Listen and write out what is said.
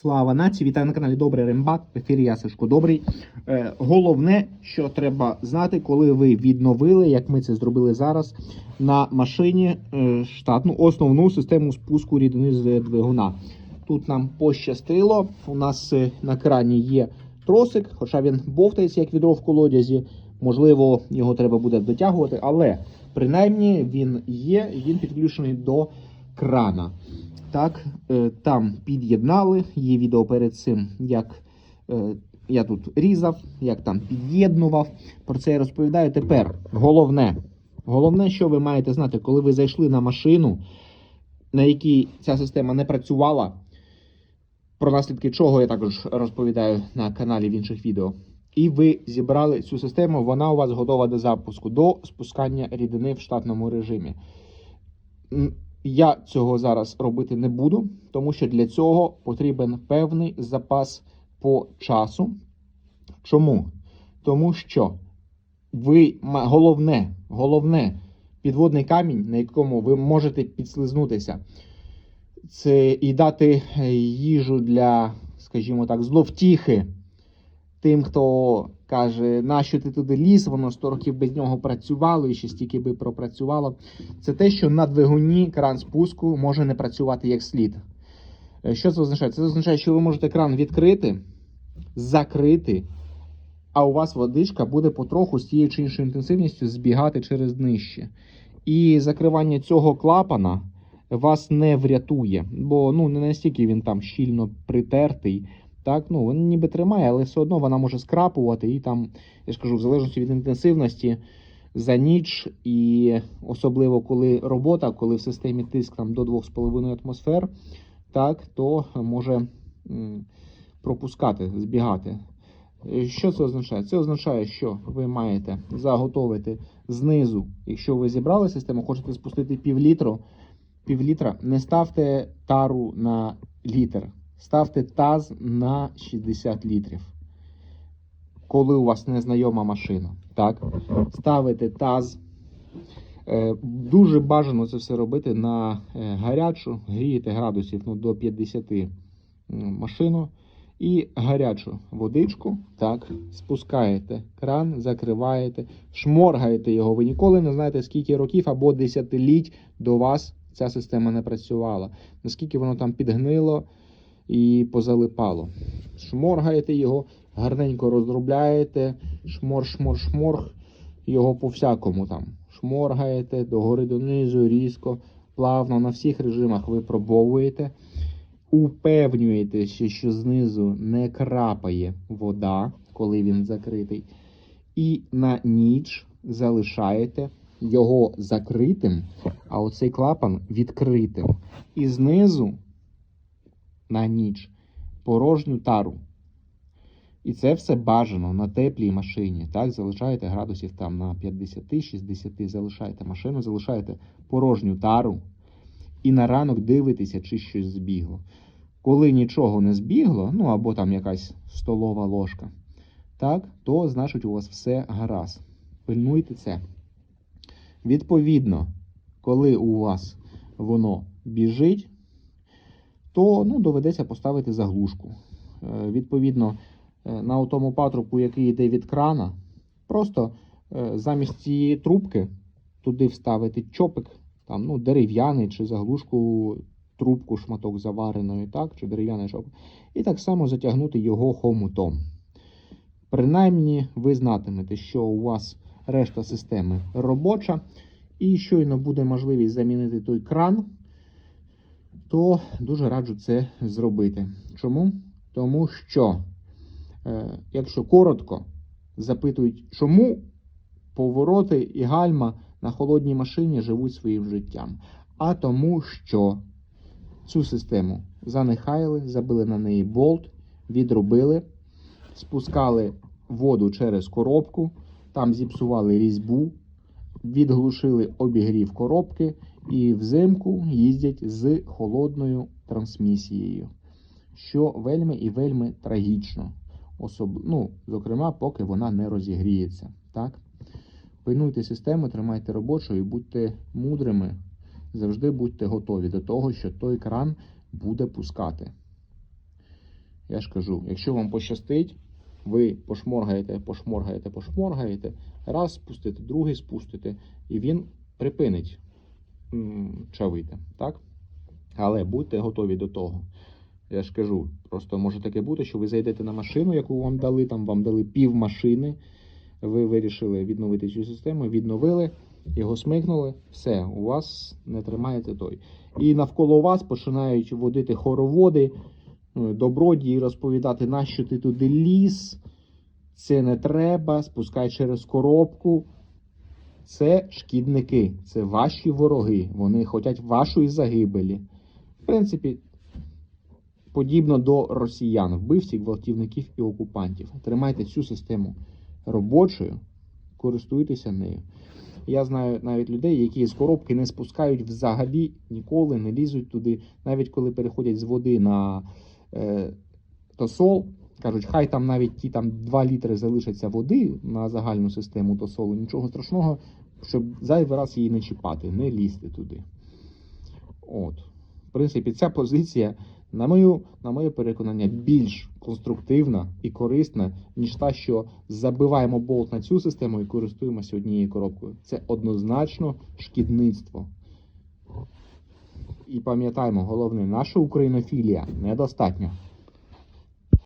Слава нації! Вітаю на каналі Добрий Рембат. В ефірі я Сашко Добрий. Е, головне, що треба знати, коли ви відновили, як ми це зробили зараз, на машині е, штатну основну систему спуску рідини з двигуна. Тут нам пощастило. У нас е, на крані є тросик, хоча він бовтається як відро в колодязі. Можливо, його треба буде дотягувати, але принаймні він є, він підключений до крана. Так, е, там під'єднали. Є відео перед цим, як е, я тут різав, як там під'єднував. Про це я розповідаю. Тепер головне, головне, що ви маєте знати, коли ви зайшли на машину, на якій ця система не працювала. Про наслідки чого я також розповідаю на каналі в інших відео. І ви зібрали цю систему, вона у вас готова до запуску, до спускання рідини в штатному режимі. Я цього зараз робити не буду, тому що для цього потрібен певний запас по часу. Чому? Тому що ви головне, головне підводний камінь, на якому ви можете підслизнутися, це і дати е, їжу для, скажімо так, зловтіхи тим, хто каже, нащо ти туди ліз, воно 100 років без нього працювало і ще стільки би пропрацювало. Це те, що на двигуні кран спуску може не працювати як слід. Е, Що це означає? Це означає, що ви можете кран відкрити, закрити, а у вас водичка буде потроху з тією чи іншою інтенсивністю збігати через днище. І закривання цього клапана вас не врятує, бо ну не настільки він там щільно притертий. Так, ну він ніби тримає, але все одно вона може скрапувати, і там, я ж кажу, в залежності від інтенсивності за ніч, і особливо коли робота, коли в системі тиск там до 2,5 атмосфер, так, то може пропускати, збігати. Е, Що це означає? Це означає, що ви маєте заготовити знизу, якщо ви зібрали систему, хочете спустити півлітру, півлітра, не ставте тару на літр, ставте таз на 60 літрів. Коли у вас незнайома машина. Так? Ставите таз. Е, Дуже бажано це все робити на е, гарячу, грієте градусів ну, до 50 машину і гарячу водичку, так, спускаєте кран, закриваєте, шморгаєте його. Ви ніколи не знаєте, скільки років або десятиліть до вас ця система не працювала. Наскільки воно там підгнило і позалипало. Шморгаєте його, гарненько роздробляєте, шмор, шмор, шморг, його по всякому там. Шморгаєте догори донизу, різко, плавно на всіх режимах випробовуєте. Упевнюєтеся, що знизу не крапає вода, коли він закритий. І на ніч залишаєте його закритим, а оцей клапан відкритим. І знизу на ніч порожню тару. І це все бажано на теплій машині. Так, залишаєте градусів там на 50-60, залишаєте машину, залишаєте порожню тару. І на ранок дивитеся, чи щось збігло. Коли нічого не збігло, ну або там якась столова ложка, так, то значить у вас все гаразд. Пильнуйте це. Відповідно, коли у вас воно біжить, то ну, доведеться поставити заглушку. Е, Відповідно, е, на тому патрубку, який йде від крана, просто е, замість цієї трубки туди вставити чопик, там, ну, дерев'яний чи заглушку, трубку, шматок завареної, так, чи дерев'яний чопик, і так само затягнути його хомутом. Принаймні, ви знатимете, що у вас решта системи робоча, і щойно буде можливість замінити той кран, то дуже раджу це зробити. Чому? Тому що, е, якщо коротко запитують, чому повороти і гальма на холодній машині живуть своїм життям. А тому, що цю систему занехаяли, забили на неї болт, відробили, спускали воду через коробку, там зіпсували різьбу, відглушили обігрів коробки і взимку їздять з холодною трансмісією, що вельми і вельми трагічно. Особ... Ну, зокрема, поки вона не розігріється. Так? Пильнуйте систему, тримайте робочу і будьте мудрими. Завжди будьте готові до того, що той кран буде пускати. Я ж кажу, якщо вам пощастить, ви пошморгаєте, пошморгаєте, пошморгаєте, раз спустите, другий спустите, і він припинить чавити. Так? Але будьте готові до того. Я ж кажу, просто може таке бути, що ви зайдете на машину, яку вам дали, там вам дали пів машини. Ви вирішили відновити цю систему, відновили, його смикнули, все, у вас не тримається той. І навколо вас починають водити хороводи, е, добродії, розповідати, нащо ти туди ліз, це не треба, спускай через коробку. Це шкідники, це ваші вороги. Вони хочуть вашої загибелі. В принципі, подібно до росіян, вбивців, гвалтівників і окупантів. Тримайте цю систему робочою, користуйтеся нею. Я знаю навіть людей, які з коробки не спускають взагалі ніколи, не лізуть туди, навіть коли переходять з води на е, тосол. Кажуть, хай там навіть ті там 2 літри залишаться води на загальну систему тосолу, нічого страшного, щоб зайвий раз її не чіпати, не лізти туди. От. В принципі, ця позиція, на, мою, на моє переконання, більш конструктивна і корисна, ніж та, що забиваємо болт на цю систему і користуємося однією коробкою. Це однозначно шкідництво. І пам'ятаємо, головне, наша українофілія недостатня.